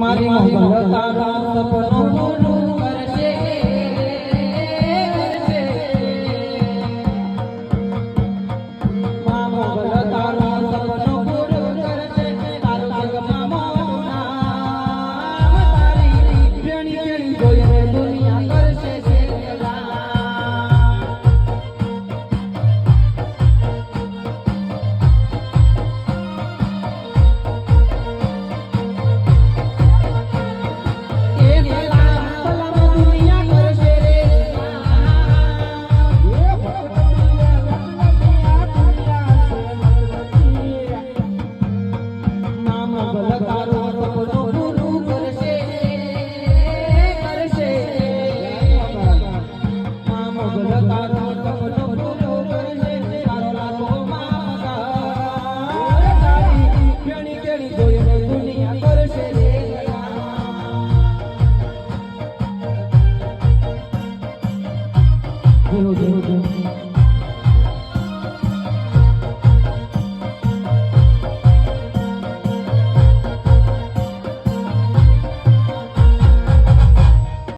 મારી મોગલ તારા સપનો પૂરું કરશે. મા મોગલ સપનો પૂરું કરશે તારું જગમાં મોટું તારી વેણી વેણી જોઈને દુનિયા જોઈને દુનિયા